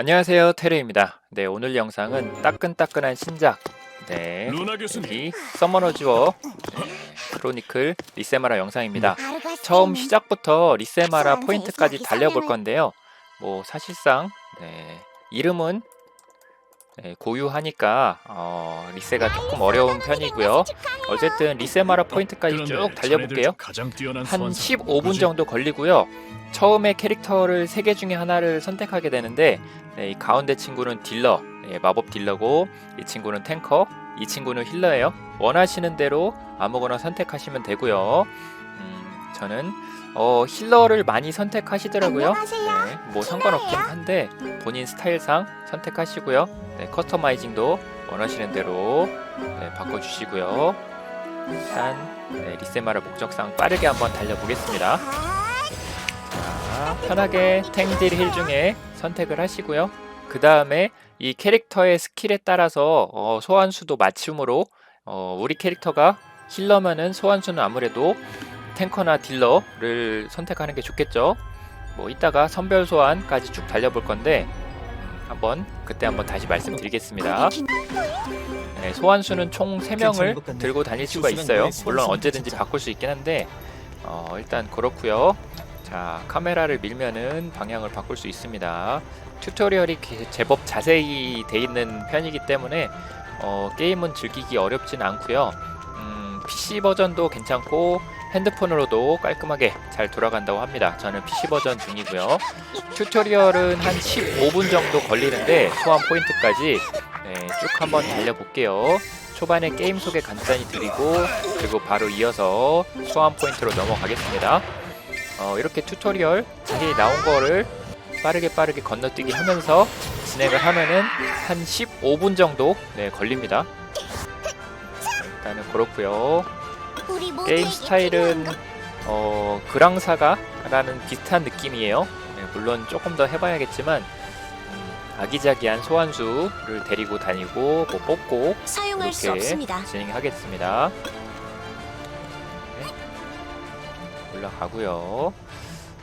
안녕하세요 테르입니다. 네 오늘 영상은 따끈따끈한 신작. 네 여기 서머너 즈워 네, 크로니클 리세마라 영상입니다. 처음 시작부터 리세마라 포인트까지 달려볼 건데요. 뭐 사실상 네, 이름은 네, 고유하니까 어, 리세가 조금 어려운 편이고요 어쨌든 리세마라 포인트까지 쭉 달려볼게요 가장 뛰어난 한 소환사. 15분 누구지? 정도 걸리고요. 처음에 캐릭터를 세개 중에 하나를 선택하게 되는데 네, 이 가운데 친구는 딜러, 네, 마법 딜러고 이 친구는 탱커, 이 친구는 힐러예요. 원하시는 대로 아무거나 선택하시면 되고요. 음, 저는 어, 힐러를 많이 선택하시더라고요. 네, 뭐 상관없긴 한데 본인 스타일상 선택하시고요. 네, 커스터마이징도 원하시는 대로 네, 바꿔주시고요. 일단 네, 리세마라 목적상 빠르게 한번 달려보겠습니다. 자, 편하게 탱딜 힐 중에 선택을 하시고요. 그 다음에 이 캐릭터의 스킬에 따라서 어, 소환수도 맞춤으로 어, 우리 캐릭터가 힐러면은 소환수는 아무래도 탱커나 딜러를 선택하는 게 좋겠죠. 뭐 이따가 선별 소환까지 쭉 달려볼 건데 음, 한번 그때 한번 다시 말씀드리겠습니다. 네, 소환수는 총 3명을 들고 다닐 수가 있어요. 물론 언제든지 바꿀 수 있긴 한데 어, 일단 그렇고요. 자 카메라를 밀면은 방향을 바꿀 수 있습니다. 튜토리얼이 기- 제법 자세히 돼 있는 편이기 때문에 어, 게임은 즐기기 어렵진 않고요. 음, PC 버전도 괜찮고 핸드폰으로도 깔끔하게 잘 돌아간다고 합니다. 저는 PC 버전 중이고요. 튜토리얼은 한 15분 정도 걸리는데 소환 포인트까지 네, 쭉 한번 달려볼게요. 초반에 게임 소개 간단히 드리고 그리고 바로 이어서 소환 포인트로 넘어가겠습니다. 어, 이렇게 튜토리얼 자세히 나온 거를 빠르게 빠르게 건너뛰기 하면서 진행을 하면은 한 15분 정도 네, 걸립니다. 일단은 그렇고요. 게임 스타일은 어, 그랑사가라는 비슷한 느낌이에요. 네, 물론 조금 더 해봐야겠지만 음, 아기자기한 소환수를 데리고 다니고 뭐 뽑고 사용할 수 이렇게 없습니다. 진행하겠습니다. 네. 올라가고요.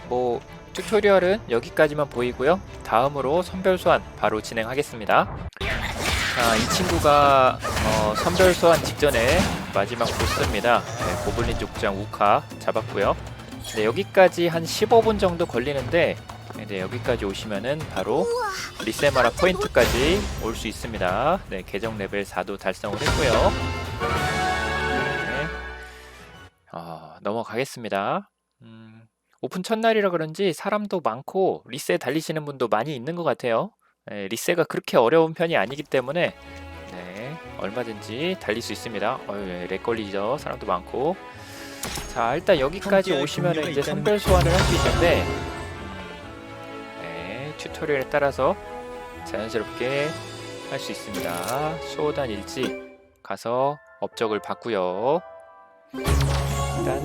뭐 튜토리얼은 여기까지만 보이고요. 다음으로 선별 소환 바로 진행하겠습니다. 자, 이 친구가 어, 선별 소환 직전에 마지막 보스입니다. 네, 고블린 족장 우카 잡았고요. 네, 여기까지 한 15분 정도 걸리는데 네, 여기까지 오시면은 바로 리세마라 포인트까지 올 수 있습니다. 네, 계정 레벨 4도 달성을 했고요. 네. 어, 넘어가겠습니다. 음, 오픈 첫날이라 그런지 사람도 많고 리세 달리시는 분도 많이 있는 것 같아요. 네, 리세가 그렇게 어려운 편이 아니기 때문에 네, 얼마든지 달릴 수 있습니다. 어휴, 네, 렉 걸리죠. 사람도 많고. 자, 일단 여기까지 오시면 이제 선별 소환을 할 수 있는데 네, 튜토리얼에 따라서 자연스럽게 할 수 있습니다. 수호단 일지 가서 업적을 받고요. 일단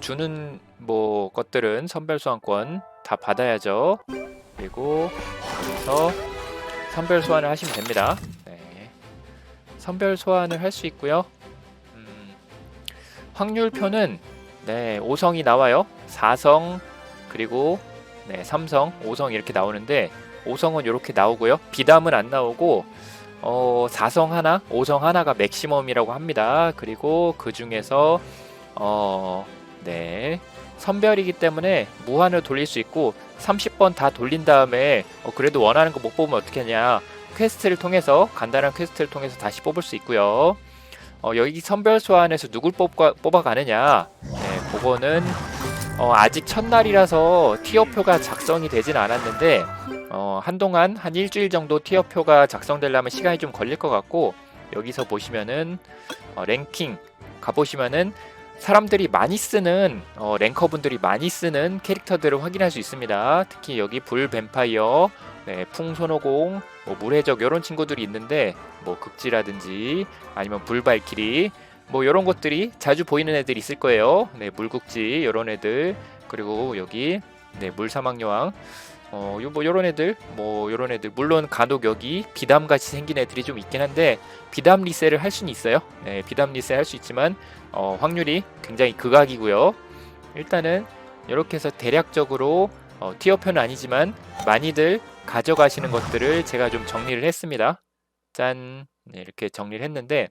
주는 뭐 것들은 선별 소환권 다 받아야죠. 그리고 여기서 선별 소환을 하시면 됩니다. 네. 선별 소환을 할 수 있고요. 음, 확률표는 네, 5성이 나와요. 4성 그리고 네, 3성, 5성 이렇게 나오는데 5성은 이렇게 나오고요. 비담은 안 나오고 어, 4성 하나, 5성 하나가 맥시멈이라고 합니다. 그리고 그 중에서 어, 네. 선별이기 때문에 무한을 돌릴 수 있고 30번 다 돌린 다음에 어, 그래도 원하는 거 못 뽑으면 어떻게 하냐? 퀘스트를 통해서 간단한 퀘스트를 통해서 다시 뽑을 수 있고요. 어, 여기 선별 소환에서 누굴 뽑아, 뽑아가느냐? 네, 그거는 어, 아직 첫날이라서 티어표가 작성이 되진 않았는데 어, 한동안 한 일주일 정도 티어표가 작성되려면 시간이 좀 걸릴 것 같고 여기서 보시면은 어, 랭킹 가보시면은 사람들이 많이 쓰는 어, 랭커분들이 많이 쓰는 캐릭터들을 확인할 수 있습니다. 특히 여기 불 뱀파이어, 네, 풍선호공, 뭐 물해적 이런 친구들이 있는데 뭐 극지라든지 아니면 불발키리 뭐 이런 것들이 자주 보이는 애들이 있을 거예요. 네, 물국지 이런 애들 그리고 여기 네, 물사막여왕 어, 요, 뭐, 요런 애들, 뭐, 요런 애들. 물론 간혹 여기 비담 같이 생긴 애들이 좀 있긴 한데, 비담 리셀을 할 수는 있어요. 네, 비담 리셀 할 수 있지만, 어, 확률이 굉장히 극악이고요. 일단은 이렇게 해서 대략적으로 어, 티어표는 아니지만 많이들 가져가시는 것들을 제가 좀 정리를 했습니다. 짠 네, 이렇게 정리를 했는데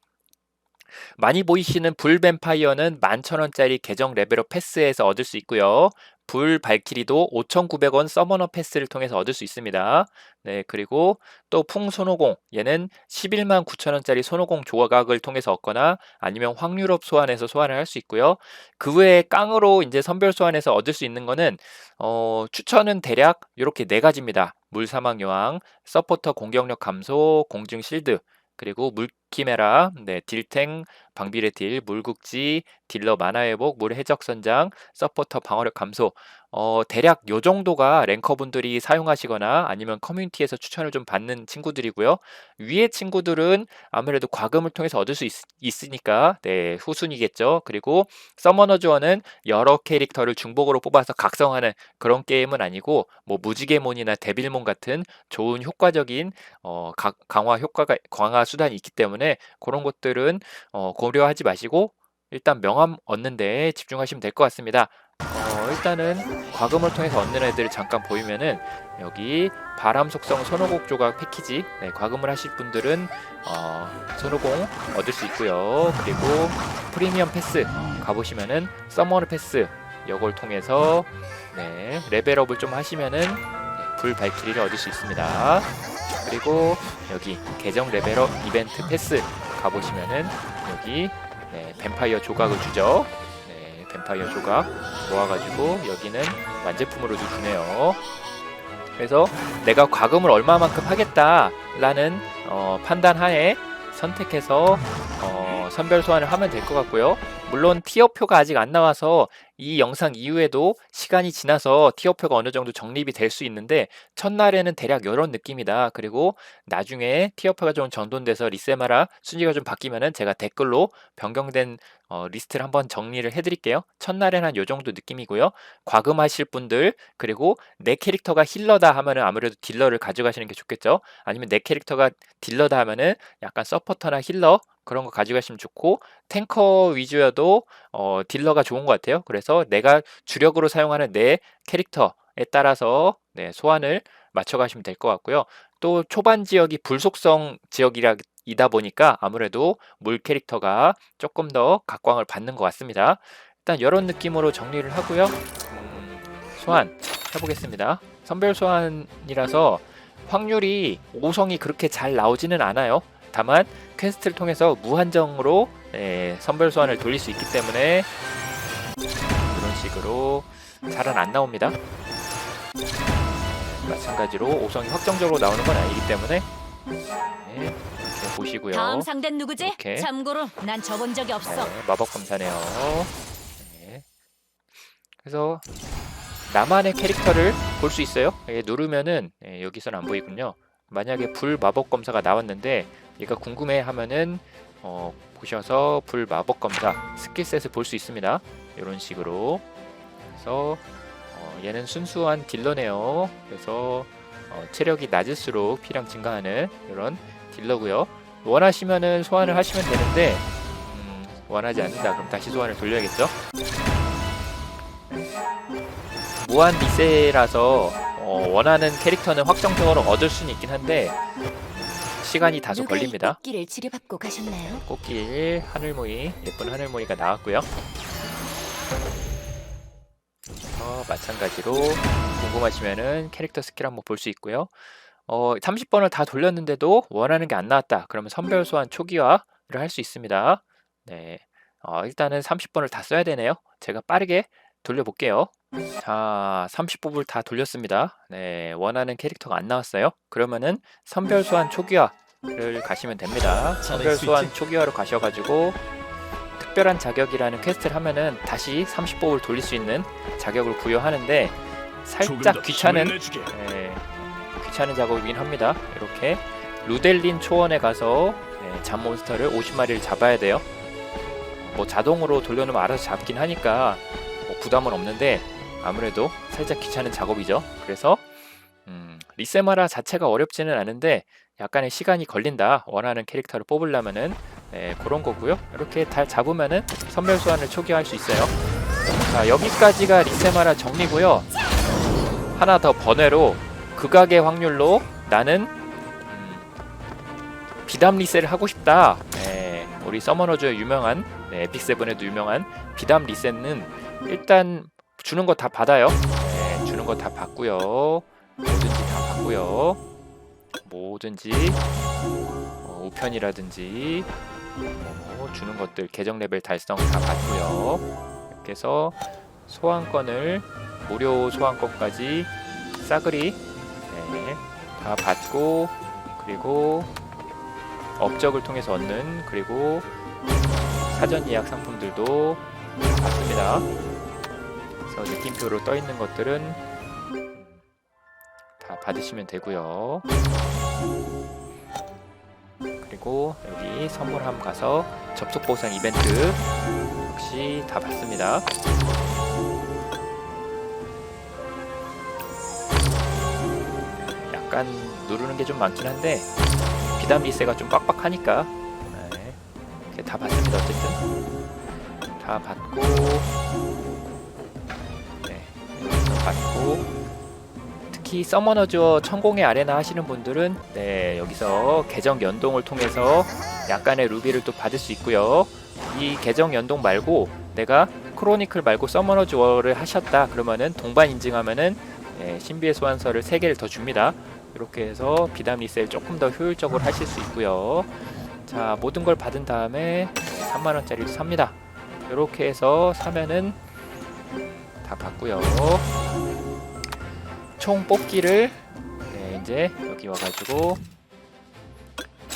많이 보이시는 불 뱀파이어는 11,000원짜리 계정 레벨업 패스에서 얻을 수 있고요. 불 발키리도 5,900원 서머너 패스를 통해서 얻을 수 있습니다. 네, 그리고 또 풍손오공 얘는 11만 9천원짜리 손오공 조각을 통해서 얻거나 아니면 확률업 소환해서 소환을 할 수 있고요. 그 외에 깡으로 이제 선별 소환해서 얻을 수 있는 거는 어, 추천은 대략 이렇게 네 가지입니다. 물사막 여왕, 서포터 공격력 감소, 공중 실드, 그리고 물키메라, 네, 딜탱, 방비레 딜, 물국지, 딜러 만화 회복, 물 해적 선장, 서포터 방어력 감소. 어, 대략 요 정도가 랭커분들이 사용하시거나 아니면 커뮤니티에서 추천을 좀 받는 친구들이고요. 위의 친구들은 아무래도 과금을 통해서 얻을 수 있, 으니까 네, 후순위겠죠. 그리고 서머너 주어는 여러 캐릭터를 중복으로 뽑아서 각성하는 그런 게임은 아니고 뭐 무지개몬이나 데빌몬 같은 좋은 효과적인 어, 가- 강화 효과가 강화 수단이 있기 때문에 그런 것들은 어, 고려하지 마시고 일단 명함 얻는 데 집중하시면 될 것 같습니다. 어, 일단은 과금을 통해서 얻는 애들 잠깐 보이면은 여기 바람 속성 손오공 조각 패키지 네, 과금을 하실 분들은 어, 손오공 얻을 수 있고요. 그리고 프리미엄 패스 가보시면은 서머너 패스 이걸 통해서 네, 레벨업을 좀 하시면은 네, 불 발키리를 얻을 수 있습니다. 그리고 여기 계정 레벨업 이벤트 패스 가보시면은 여기 네, 뱀파이어 조각을 주죠. 네, 뱀파이어 조각 모아가지고 여기는 완제품으로 주네요. 그래서 내가 과금을 얼마만큼 하겠다라는 어, 판단 하에 선택해서 어, 선별 소환을 하면 될 것 같고요. 물론 티어표가 아직 안 나와서 이 영상 이후에도 시간이 지나서 티어표가 어느 정도 정립이 될 수 있는데 첫날에는 대략 이런 느낌이다. 그리고 나중에 티어표가 좀 정돈돼서 리세마라 순위가 좀 바뀌면은 제가 댓글로 변경된 어, 리스트를 한번 정리를 해드릴게요. 첫날에는 한 요 정도 느낌이고요. 과금하실 분들 그리고 내 캐릭터가 힐러다 하면은 아무래도 딜러를 가져가시는 게 좋겠죠. 아니면 내 캐릭터가 딜러다 하면은 약간 서포터나 힐러 그런 거 가져가시면 좋고 탱커 위주여도 어, 딜러가 좋은 것 같아요. 그래서 내가 주력으로 사용하는 내 캐릭터에 따라서 네, 소환을 맞춰가시면 될 것 같고요. 또 초반 지역이 불속성 지역이라 이다 보니까 아무래도 물 캐릭터가 조금 더 각광을 받는 것 같습니다. 일단 이런 느낌으로 정리를 하고요. 음, 소환 해보겠습니다. 선별 소환이라서 확률이 5성이 그렇게 잘 나오지는 않아요. 다만 퀘스트를 통해서 무한정으로 예, 선별 소환을 돌릴 수 있기 때문에 이런 식으로 잘은 안 나옵니다. 마찬가지로 5성이 확정적으로 나오는 건 아니기 때문에 네, 이렇게 보시고요. 다음 상대는 누구지? 이렇게. 참고로 난 접은 적이 없어. 네, 마법 검사네요. 네. 그래서 나만의 캐릭터를 볼 수 있어요. 예, 누르면은 예, 여기서는 안 보이군요. 만약에 불 마법 검사가 나왔는데 얘가 궁금해 하면은 어, 보셔서 불 마법 검사 스킬셋을 볼 수 있습니다. 이런 식으로 그래서 어, 얘는 순수한 딜러네요. 그래서 어, 체력이 낮을수록 피량 증가하는 이런 딜러고요. 원하시면은 소환을 하시면 되는데 음, 원하지 않는다. 그럼 다시 소환을 돌려야겠죠? 무한 리세라서 어, 원하는 캐릭터는 확정적으로 얻을 수는 있긴 한데 시간이 다소 걸립니다. 꽃길을 치료받고 가셨나요? 꽃길 하늘모이 예쁜 하늘모이가 나왔고요. 어, 마찬가지로 궁금하시면은 캐릭터 스킬 한번 볼 수 있고요. 어, 30번을 다 돌렸는데도 원하는 게 안 나왔다. 그러면 선별 소환 초기화를 할 수 있습니다. 네. 어, 일단은 30번을 다 써야 되네요. 제가 빠르게 돌려볼게요. 자, 30뽑을 다 돌렸습니다. 네, 원하는 캐릭터가 안 나왔어요. 그러면은 선별 소환 초기화 를 가시면 됩니다. 선별 소환 초기화로 가셔가지고 특별한 자격이라는 퀘스트를 하면은 다시 30뽑을 돌릴 수 있는 자격을 부여하는데 살짝 귀찮은 네, 귀찮은 작업이긴 합니다. 이렇게 루델린 초원에 가서 네, 잠몬스터를 50마리를 잡아야 돼요. 뭐 자동으로 돌려놓으면 알아서 잡긴 하니까 뭐 부담은 없는데 아무래도 살짝 귀찮은 작업이죠. 그래서 음, 리세마라 자체가 어렵지는 않은데 약간의 시간이 걸린다. 원하는 캐릭터를 뽑으려면은 네, 그런 거고요. 이렇게 잘 잡으면은 선별 소환을 초기화할 수 있어요. 자 여기까지가 리세마라 정리고요. 하나 더 번외로 극악의 확률로 나는 음, 비담 리셋을 하고 싶다. 네, 우리 서머너즈의 유명한 네, 에픽 세븐에도 유명한 비담 리셋은 일단 주는 거 다 받아요. 네, 주는 거 다 받고요. 뭐든지 다 받고요. 뭐든지 어, 우편이라든지 뭐 주는 것들 계정 레벨 달성 다 받고요. 이렇게 해서 소환권을 무료 소환권까지 싸그리 네, 다 받고 그리고 업적을 통해서 얻는 그리고 사전 예약 상품들도 다 받습니다. 그래서 느낌표로 떠 있는 것들은 다 받으시면 되고요. 선물함 가서 접속 보상 이벤트 역시 다 받습니다. 약간 누르는 게 좀 많긴 한데 비담 리세가 좀 빡빡하니까 네, 다 받습니다. 어쨌든 다 받고 네, 받고 특히 서머너즈어 천공의 아레나 하시는 분들은 네, 여기서 계정 연동을 통해서 약간의 루비를 또 받을 수 있고요. 이 계정 연동 말고 내가 크로니클 말고 서머너즈어를 하셨다 그러면은 동반 인증하면은 네, 신비의 소환서를 3개를 더 줍니다. 이렇게 해서 비담 리셀 조금 더 효율적으로 하실 수 있고요. 자 모든 걸 받은 다음에 3만원짜리도 삽니다. 이렇게 해서 사면은 다 받고요. 총 뽑기를 네, 이제 여기 와가지고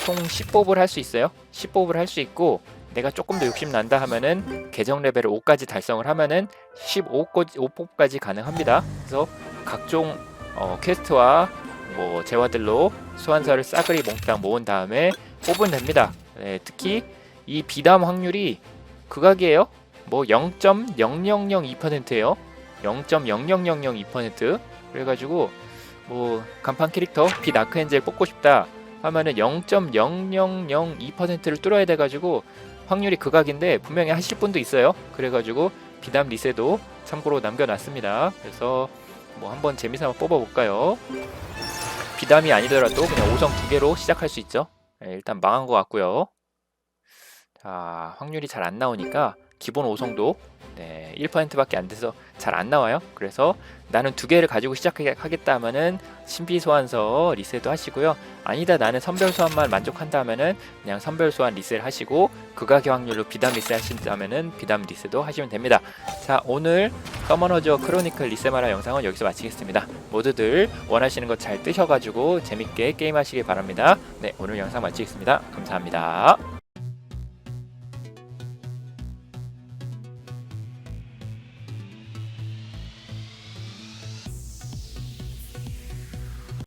총 10뽑을 할 수 있어요. 10뽑을 할 수 있고 내가 조금 더 욕심 난다 하면은 계정 레벨을 5까지 달성을 하면은 15까지 5뽑까지 가능합니다. 그래서 각종 어, 퀘스트와 뭐 재화들로 소환사를 싸그리 몽땅 모은 다음에 뽑으면 됩니다. 네, 특히 이 비담 확률이 극악이에요. 뭐 0.0002%예요. 0.00002% 그래가지고 뭐 간판 캐릭터 빛 아크엔젤 뽑고 싶다 하면은 0.0002%를 뚫어야 돼가지고 확률이 극악인데 분명히 하실 분도 있어요. 그래가지고 비담 리세도 참고로 남겨놨습니다. 그래서 뭐 한번 재미삼아 뽑아볼까요? 비담이 아니더라도 그냥 5성 두 개로 시작할 수 있죠. 네, 일단 망한 것 같고요. 자 확률이 잘 안 나오니까 기본 5성도 네, 1%밖에 안 돼서 잘 안 나와요. 그래서 나는 두 개를 가지고 시작하겠다 하면은 신비 소환서 리셋도 하시고요. 아니다 나는 선별 소환만 만족한다 하면은 그냥 선별 소환 리셋 하시고 극악의 확률로 비담 리셋 하신다면은 비담 리셋도 하시면 됩니다. 자 오늘 서머너저 크로니클 리셋마라 영상은 여기서 마치겠습니다. 모두들 원하시는 것 잘 뜨셔가지고 재밌게 게임하시길 바랍니다. 네 오늘 영상 마치겠습니다. 감사합니다.